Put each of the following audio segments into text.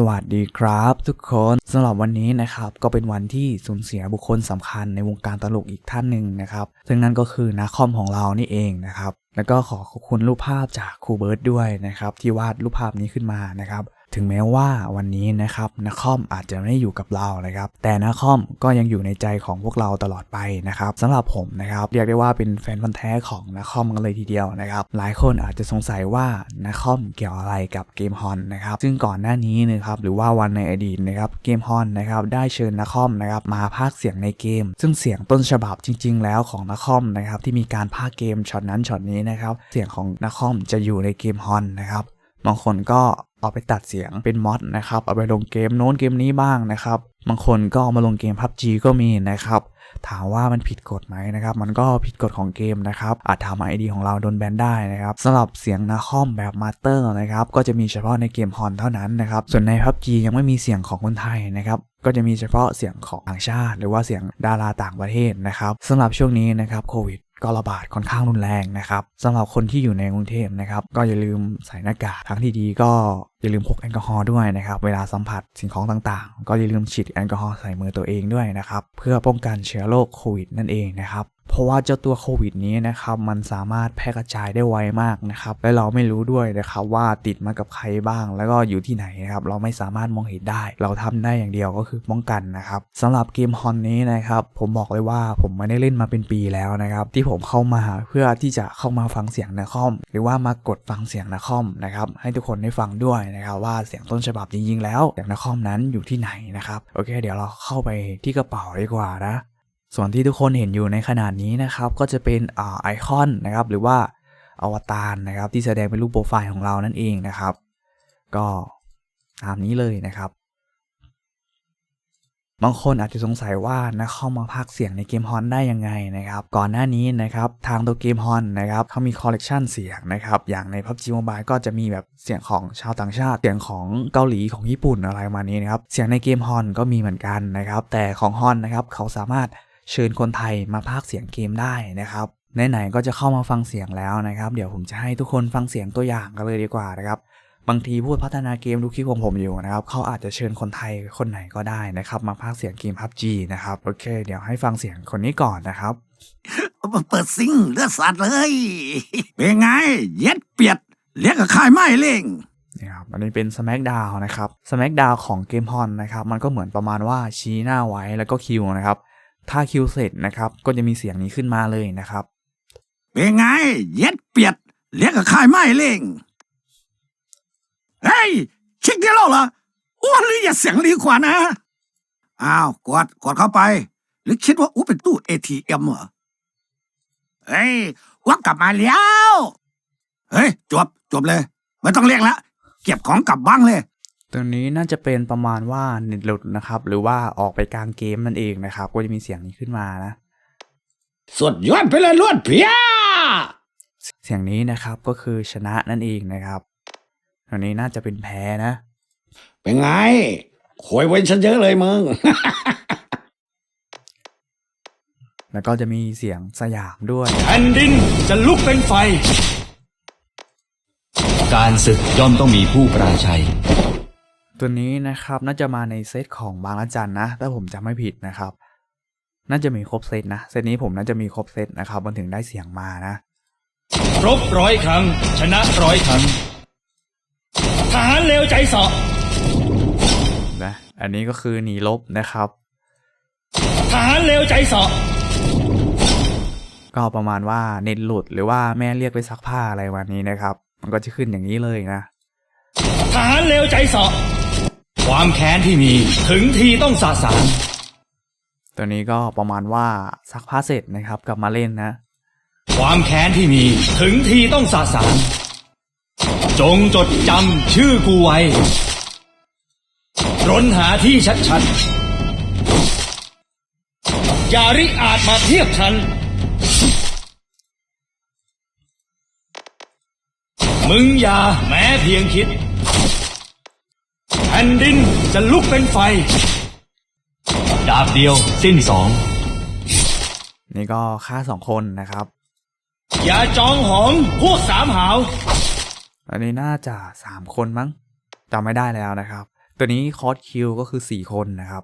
สวัสดีครับทุกคนสำหรับวันนี้นะครับก็เป็นวันที่สูญเสียบุคคลสำคัญในวงการตลกอีกท่านหนึ่งนะครับ ซึ่งนั่นก็คือนาคอมของเรานี่เองนะครับ แล้วก็ขอขอบคุณรูปภาพจากครูเบิร์ตด้วยนะครับ ที่วาดรูปภาพนี้ขึ้นมานะครับ ถึงแม้ว่าวันนี้นะครับนาคอมอาจจะไม่อยู่กับเรานะครับ แต่นาคอมก็ยังอยู่ในใจของพวกเราตลอดไปนะครับสำหรับผมนะครับเรียกได้ว่าเป็นแฟนพันธ์แท้ของนาคอมกันเลยทีเดียวนะครับ หลายคนอาจจะสงสัยว่านาคอมเกี่ยวอะไรกับเกมฮอนนะครับ ซึ่งก่อนหน้านี้นะครับหรือว่าวันในอดีตนะครับเกมฮอนนะครับได้เชิญนาคอมนะครับมาพากเสียงในเกม ซึ่งเสียงต้นฉบับจริง ๆ แล้วของนาคอมนะครับที่มีการพากเกมช็อตนั้นช็อตนี้นะครับเสียงของนาคอมจะอยู่ในเกมฮอนนะครับบางคนก็ เอาไปตัดเสียงเป็นมอดนะครับ เอาไปลงเกมโน้นเกมนี้บ้างนะครับ บางคนก็เอามาลงเกม PUBG ก็มีนะครับ ถามว่ามันผิดกฎไหมนะครับ มันก็ผิดกฎของเกมนะครับ อาจทำไอดีของเราโดนแบนได้นะครับสำหรับเสียงนาคอมแบบมาสเตอร์นะครับ ก็จะมีเฉพาะในเกมฮอนเท่านั้นนะครับ ส่วนใน PUBG ยังไม่มีเสียงของคนไทยนะครับก็จะมีเฉพาะเสียงของต่างชาติ หรือว่าเสียงดาราต่างประเทศนะครับสำหรับช่วงนี้นะครับโควิด ก็ระบาดค่อนข้างรุนแรงนะครับสำหรับคนที่อยู่ในกรุงเทพนะครับ ก็อย่าลืมใส่หน้ากากทั้งที่ดีก็อย่าลืมพกแอลกอฮอล์ด้วยนะครับเวลาสัมผัสสิ่งของต่างๆ ก็อย่าลืมฉีดแอลกอฮอล์ใส่มือตัวเองด้วยนะครับเพื่อป้องกันเชื้อโรคโควิดนั่นเองนะครับเพราะว่าเจ้าตัวโควิดนี้นะครับมันสามารถแพร่กระจายได้ไวมากนะครับและเราไม่รู้ด้วยนะครับว่าติดมากับใครบ้าง แล้วก็อยู่ที่ไหนนะครับเราไม่สามารถมองเห็นได้ เราทำได้อย่างเดียวก็คือป้องกันนะครับสำหรับเกมฮอนนี้นะครับผมบอกเลยว่าผมไม่ได้เล่นมาเป็นปีแล้วนะครับที่ผมเข้ามาเพื่อที่จะเข้ามาฟังเสียงนาคอม หรือว่ามากดฟังเสียงนาคอมนะครับให้ทุกคนได้ฟังด้วยนะครับว่าเสียงต้นฉบับจริงๆแล้วเสียงนาคอมนั้นอยู่ที่ไหนนะครับโอเค เดี๋ยวเราเข้าไปที่กระเป๋าดีกว่านะส่วนที่ทุกคนเห็นอยู่ในขนาดนี้นะครับก็จะเป็นอ่าไอคอนนะครับหรือว่าอวตารนะครับที่แสดงเป็นรูปโปรไฟล์ของเรานั่นเองนะครับ ก็ตามนี้เลยนะครับ บางคนอาจจะสงสัยว่านักเข้ามาพากเสียงในเกมฮอนได้ยังไงนะครับก่อนหน้านี้นะครับทางตัวเกมฮอนนะครับเขามีคอลเลกชันเสียงนะครับอย่างใน PUBG Mobile ก็จะมีแบบเสียงของชาวต่างชาติ เสียงของเกาหลีของญี่ปุ่นอะไรประมาณนี้นะครับเสียงในเกมฮอนก็มีเหมือนกันนะครับแต่ของฮอนนะครับเขาสามารถเชิญคนไทยมาพากเสียงเกมได้นะครับไหนๆก็จะเข้ามาฟังเสียงแล้วนะครับ เดี๋ยวผมจะให้ทุกคนฟังเสียงตัวอย่างกันเลยดีกว่านะครับ บางทีผู้พัฒนาเกมดูคลิปของผมอยู่นะครับเขาอาจจะเชิญคนไทยคนไหนก็ได้นะครับมาพากย์เสียงเกม PUBG นะครับโอเค เดี๋ยวให้ฟังเสียงคนนี้ก่อนนะครับเปิดซิงเลือดสัตว์เลย เป็นไง เย็ดเปียดเลี้ยงกับค่ายไม้เล่งนี่ครับอันนี้เป็น Smackdown นะครับ Smackdown ของเกมฮอนนะครับ มันก็เหมือนประมาณว่าชี้หน้าไว้แล้วก็คิวนะครับ ถ้าคิวเสร็จนะครับ ก็จะมีเสียงนี้ขึ้นมาเลยนะครับ เป็นไง เย็ดเปียดเลี้ยงกับค่ายไม้เล่ง เฮ้ยชิคเดียวเหรออ้วนหรืออย่าเสียงดีกว่านะ อ้าวกดกดเข้าไป หรือคิดว่าอู้เป็นตู้ ATM เหรอ เฮ้ยวักกลับมาแล้ว เฮ้ย จบ จบเลย ไม่ต้องเรียกละ เก็บของกลับบ้างเลยตัวนี้น่าจะเป็นประมาณว่าเน็ตหลุดนะครับ หรือว่าออกไปกลางเกมนั่นเองนะครับ ก็จะมีเสียงนี้ขึ้นมานะสุดยอดไปเลยลวดเพียเสียงนี้นะครับก็คือชนะนั่นเองนะครับ ตัวนี้น่าจะเป็นแพ้นะ เป็นไงโวยเว้นฉันเยอะเลยมึง แล้วก็จะมีเสียงสยามด้วย แผ่นดินจะลุกเป็นไฟ การศึกย่อมต้องมีผู้ปราชัย ตัวนี้นะครับน่าจะมาในเซตของบางละจันนะ ถ้าผมจำไม่ผิดนะครับ น่าจะมีครบเซตนะ เซตนี้ผมน่าจะมีครบเซตนะครับ มันถึงได้เสียงมานะรบร้อยครั้ง ชนะร้อยครั้ง ทหารเลวใจเสาะนะอันนี้ก็คือหนีลบนะครับทหารเลวใจเสาะก็ประมาณว่าเน็ตหลุดหรือว่าแม่เรียกไปซักผ้าอะไรวันนี้นะครับ มันก็จะขึ้นอย่างนี้เลยนะทหารเลวใจเสาะความแค้นที่มีถึงทีต้องสาสางตัวนี้ก็ประมาณว่าซักผ้าเสร็จนะครับ กลับมาเล่นนะ ความแค้นที่มีถึงทีต้องสาสาง จงจดจำชื่อกูไว้รนหาที่ชัดๆ อย่าริอาจมาเทียบฉัน มึงอย่าแม้เพียงคิด แผ่นดินจะลุกเป็นไฟ ดาบเดียวสิ้นสอง นี่ก็ฆ่าสองคนนะครับ อย่าจองหองพวกสามหาว อันนี้น่าจะสามคนมั้งจำไม่ได้แล้วนะครับ ตัวนี้คอร์สคิวก็คือ 4 คนนะครับ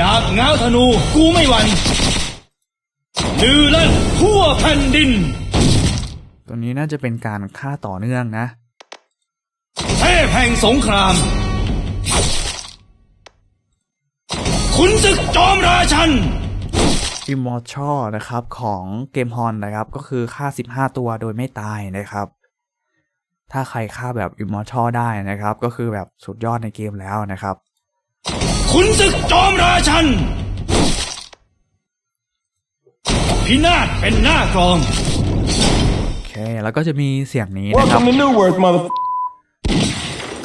ดาบง้าวธนูกูไม่หวั่นลือลั่นทั่วแผ่นดิน ตัวนี้น่าจะเป็นการฆ่าต่อเนื่องนะเทพแห่งสงคราม ขุนศึกจอมราชัน Immortal นะครับของเกมฮอนนะครับ ก็คือฆ่า 15 ตัวโดยไม่ตายนะครับ ถ้าใครฆ่าแบบ Immortal ได้นะครับ ก็คือแบบสุดยอดในเกมแล้วนะครับ ขุนศึกจอมราชัน พินาศเป็นหน้ากลอง โอเค แล้วก็จะมีเสียงนี้นะครับ Welcome to New Worth, mother.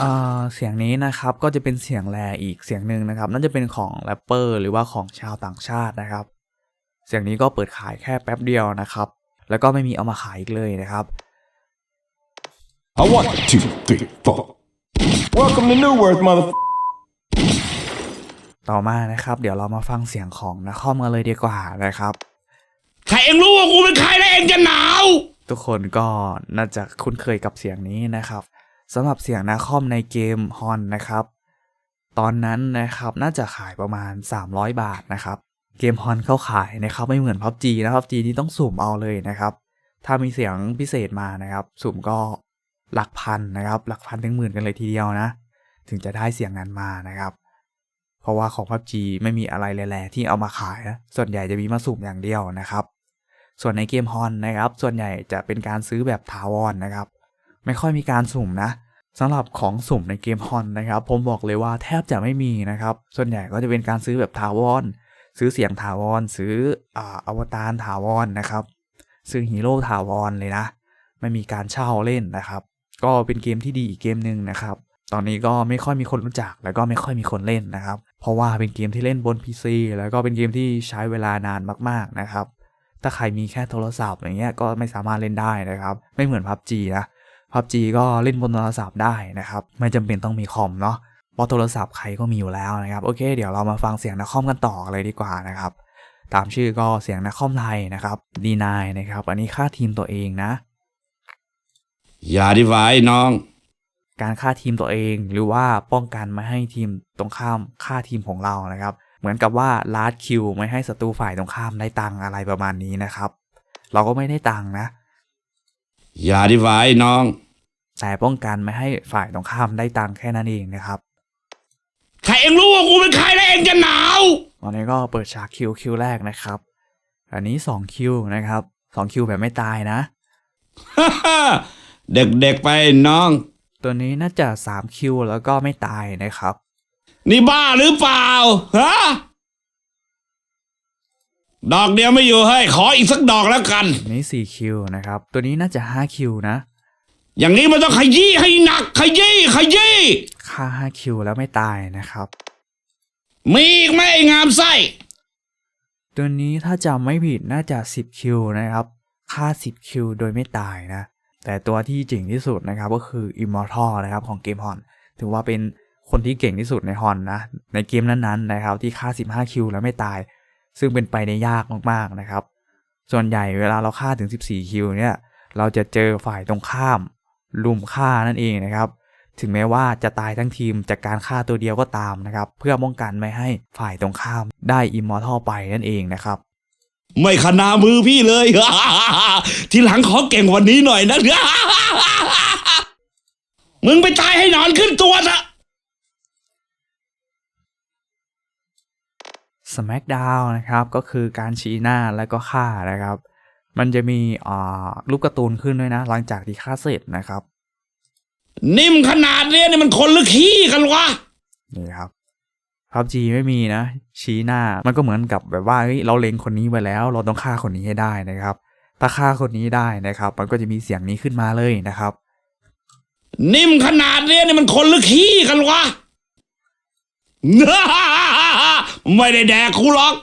อ่าเสียงนี้นะครับก็จะเป็นเสียงแรอีกเสียงหนึ่งนะครับน่าจะเป็นของแรปเปอร์หรือว่าของชาวต่างชาตินะครับ เสียงนี้ก็เปิดขายแค่แป๊บเดียวนะครับ แล้วก็ไม่มีเอามาขายอีกเลยนะครับ I want two, three, four. Welcome to New Worth, mother. ต่อมานะครับ เดี๋ยวเรามาฟังเสียงของนครกันเลยดีกว่านะครับ ใครเองรู้ว่ากูเป็นใครแล้วเองจะหนาว ทุกคนก็น่าจะคุ้นเคยกับเสียงนี้นะครับสำหรับเสียงนาคอมในเกมฮอนนะครับ ตอนนั้นนะครับน่าจะขายประมาณ 300 บาทนะครับ เกมฮอนเขาขายนะครับไม่เหมือนพับจีนะพับจีนี่ต้องสุ่มเอาเลยนะครับ ถ้ามีเสียงพิเศษมานะครับ สุ่มก็ หลักพันนะครับ หลักพันถึงหมื่นกันเลยทีเดียวนะ ถึงจะได้เสียงนั้นมานะครับ เพราะว่าของพับจีไม่มีอะไรแหล่ๆที่เอามาขายนะส่วนใหญ่จะมีมาสุ่มอย่างเดียวนะครับ ส่วนในเกมฮอนนะครับ ส่วนใหญ่จะเป็นการซื้อแบบถาวรนนะครับ ไม่ค่อยมีการสุ่มนะสำหรับของสุ่มในเกมฮอนนะครับ ผมบอกเลยว่าแทบจะไม่มีนะครับ ส่วนใหญ่ก็จะเป็นการซื้อแบบถาวรซื้อเสียงถาวรซื้ออ่าอวตารถาวรนะครับ ซื้อฮีโร่ถาวรเลยนะ ไม่มีการเช่าเล่นนะครับ ก็เป็นเกมที่ดีอีกเกมหนึ่งนะครับ ตอนนี้ก็ไม่ค่อยมีคนรู้จักแล้วก็ไม่ค่อยมีคนเล่นนะครับ เพราะว่าเป็นเกมที่เล่นบน PC แล้วก็เป็นเกมที่ใช้เวลานานมากๆนะครับ ถ้าใครมีแค่โทรศัพท์อย่างเงี้ยก็ไม่สามารถเล่นได้นะครับ ไม่เหมือน PUBG นะ PUBG ก็เล่นบนโทรศัพท์ได้นะครับ ไม่จำเป็นต้องมีคอมเนาะ เพราะโทรศัพท์ใครก็มีอยู่แล้วนะครับ โอเค เดี๋ยวเรามาฟังเสียงนักคอมกันต่อเลยดีกว่านะครับ ตามชื่อก็เสียงนักคอมไทยนะครับดีนายนะครับ อันนี้ค่าทีมตัวเองนะ อย่าดีไว้น้อง การฆ่าทีมตัวเองหรือว่าป้องกันไม่ให้ทีมตรงข้ามฆ่าทีมของเรานะครับ เหมือนกับว่าลาดคิวไม่ให้ศัตรูฝ่ายตรงข้ามได้ตังค์อะไรประมาณนี้นะครับ เราก็ไม่ได้ตังค์นะ อย่าดีไว้น้อง แต่ป้องกันไม่ให้ฝ่ายตรงข้ามได้ตังค์แค่นั้นเองนะครับใครเองรู้ว่ากูเป็นใครแล้วเองจะหนาวตอนนี้ก็เปิดฉากคิวคิวแรกนะครับ อันนี้2คิวนะครับ2คิวแบบไม่ตายนะ เด็กๆไปน้อง ตัวนี้น่าจะ3คิวแล้วก็ไม่ตายนะครับ นี่บ้าหรือเปล่าฮะดอกเดียวไม่อยู่เฮ้ยขออีกสักดอกแล้วกันอันนี้4คิวนะครับ ตัวนี้น่าจะ5คิวนะ อย่างนี้มันต้องขยี้ให้หนัก ขยี้ขยี้ค่า5คิวแล้วไม่ตายนะครับ มีอีกไหมไอ้งามไส้ตัวนี้ถ้าจำไม่ผิดน่าจะ10คิวนะครับ ค่า10คิวโดยไม่ตายนะ แต่ตัวที่เจ๋งที่สุดนะครับก็คือ Immortal นะครับของเกมฮอนถือว่าเป็นคนที่เก่งที่สุดในฮอนนะในเกมนั้นๆนะครับที่ค่า 15 คิวแล้วไม่ตาย ซึ่งเป็นไปได้ยากมากๆนะครับ ส่วนใหญ่เวลาเราฆ่าถึง 14 คิวเนี่ยเราจะเจอฝ่ายตรงข้ามลุมฆ่านั่นเองนะครับ ถึงแม้ว่าจะตายทั้งทีมจากการฆ่าตัวเดียวก็ตามนะครับ เพื่อป้องกันไม่ให้ฝ่ายตรงข้ามได้อิมมอร์ทัลไปนั่นเองนะครับ ไม่ขนามือพี่เลย ทีหลังขอเก่งกวันนี้หน่อยนะมึงไปตายให้นอนขึ้นตัวซะ Smackdown นะครับ ก็คือการชี้หน้าแล้วก็ฆ่านะครับ มันจะมีอ่ารูปการ์ตูนขึ้นด้วยนะ หลังจากที่ฆ่าเสร็จนะครับ นิ่มขนาดเนี้ยนี่มันคนหรือขี้กันวะ นี่ครับ PUBG ไม่มีนะ ชี้หน้ามันก็เหมือนกับแบบว่าเฮ้ยเราเล็งคนนี้ไว้แล้ว เราต้องฆ่าคนนี้ให้ได้นะครับ ถ้าฆ่าคนนี้ได้นะครับ มันก็จะมีเสียงนี้ขึ้นมาเลยนะครับ นิ่มขนาดเนี้ยนี่มันคนหรือขี้กันวะ ไม่ได้แดกกูหรอก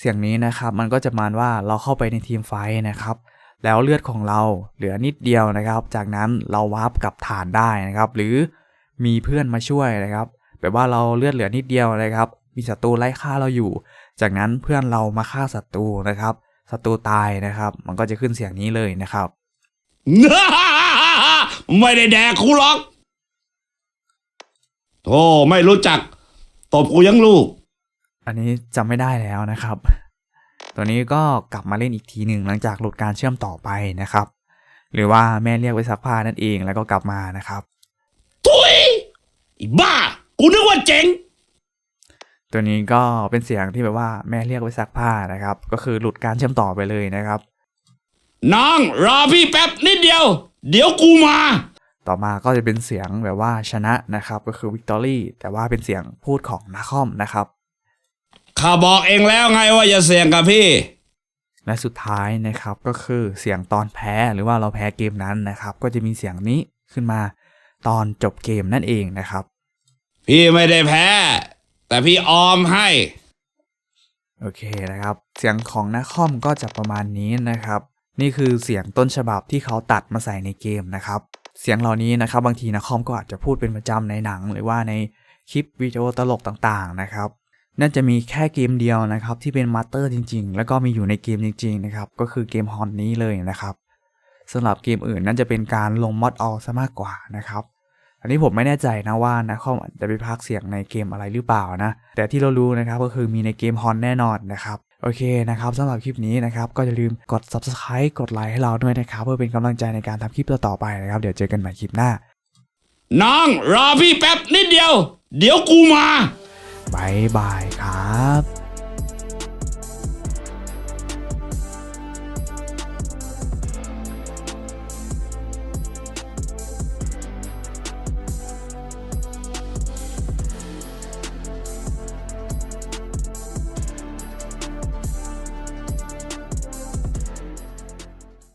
เสียงนี้นะครับมันก็จะมานว่าเราเข้าไปในทีมไฟท์นะครับ แล้วเลือดของเราเหลือนิดเดียวนะครับ จากนั้นเราวาร์ปกลับฐานได้นะครับ หรือมีเพื่อนมาช่วยนะครับ แบบว่าเราเลือดเหลือนิดเดียวนะครับ มีศัตรูไล่ฆ่าเราอยู่ จากนั้นเพื่อนเรามาฆ่าศัตรูนะครับศัตรูตายนะครับ มันก็จะขึ้นเสียงนี้เลยนะครับ ไม่ได้แดกกูหรอกโธ่ไม่รู้จักตบกูยังลูก อันนี้จำไม่ได้แล้วนะครับ ตัวนี้ก็กลับมาเล่นอีกทีหนึ่งหลังจากหลุดการเชื่อมต่อไปนะครับ หรือว่าแม่เรียกไว้ซักผ้านั่นเองแล้วก็กลับมานะครับ ทุยไอ้บ้า กูนึกว่าเจ๋ง ตัวนี้ก็เป็นเสียงที่แบบว่าแม่เรียกไว้ซักผ้านะครับ ก็คือหลุดการเชื่อมต่อไปเลยนะครับ น้องรอพี่แป๊บนิดเดียว เดี๋ยวกูมา ต่อมาก็จะเป็นเสียงแบบว่าชนะนะครับ ก็คือวิกตอรี่แต่ว่าเป็นเสียงพูดของนาคอมนะครับข้าบอกเองแล้วไงว่าอย่าเสี่ยงกับพี่ และสุดท้ายนะครับก็คือเสียงตอนแพ้หรือว่าเราแพ้เกมนั้นนะครับ ก็จะมีเสียงนี้ขึ้นมาตอนจบเกมนั่นเองนะครับ พี่ไม่ได้แพ้ แต่พี่ออมให้ โอเคนะครับ เสียงของนาคอมก็จะประมาณนี้นะครับ นี่คือเสียงต้นฉบับที่เขาตัดมาใส่ในเกมนะครับ เสียงเหล่านี้นะครับ บางทีนาคอมก็อาจจะพูดเป็นประจำในหนัง หรือว่าในคลิปวิดีโอตลกต่างๆนะครับ น่าจะมีแค่เกมเดียวนะครับ ที่เป็นมาสเตอร์จริง ๆ แล้วก็มีอยู่ในเกมจริง ๆ นะครับ ก็คือเกมฮอนนี้เลยนะครับสำหรับเกมอื่นน่าจะเป็นการลงมอดเอาซะมากกว่านะครับ อันนี้ผมไม่แน่ใจนะว่านะคอมอาจจะไปพากย์เสียงในเกมอะไรหรือเปล่านะ แต่ที่เรารู้นะครับก็คือมีในเกมฮอนแน่นอนนะครับโอเคนะครับสำหรับคลิปนี้นะครับก็อย่าลืมกด subscribe กดไลค์ให้เราด้วยนะครับ เพื่อเป็นกำลังใจในการทำคลิปต่อๆไปนะครับ เดี๋ยวเจอกันใหม่คลิปหน้า น้องรอพี่แป๊บนิดเดียว เดี๋ยวกูมาบายบายครับ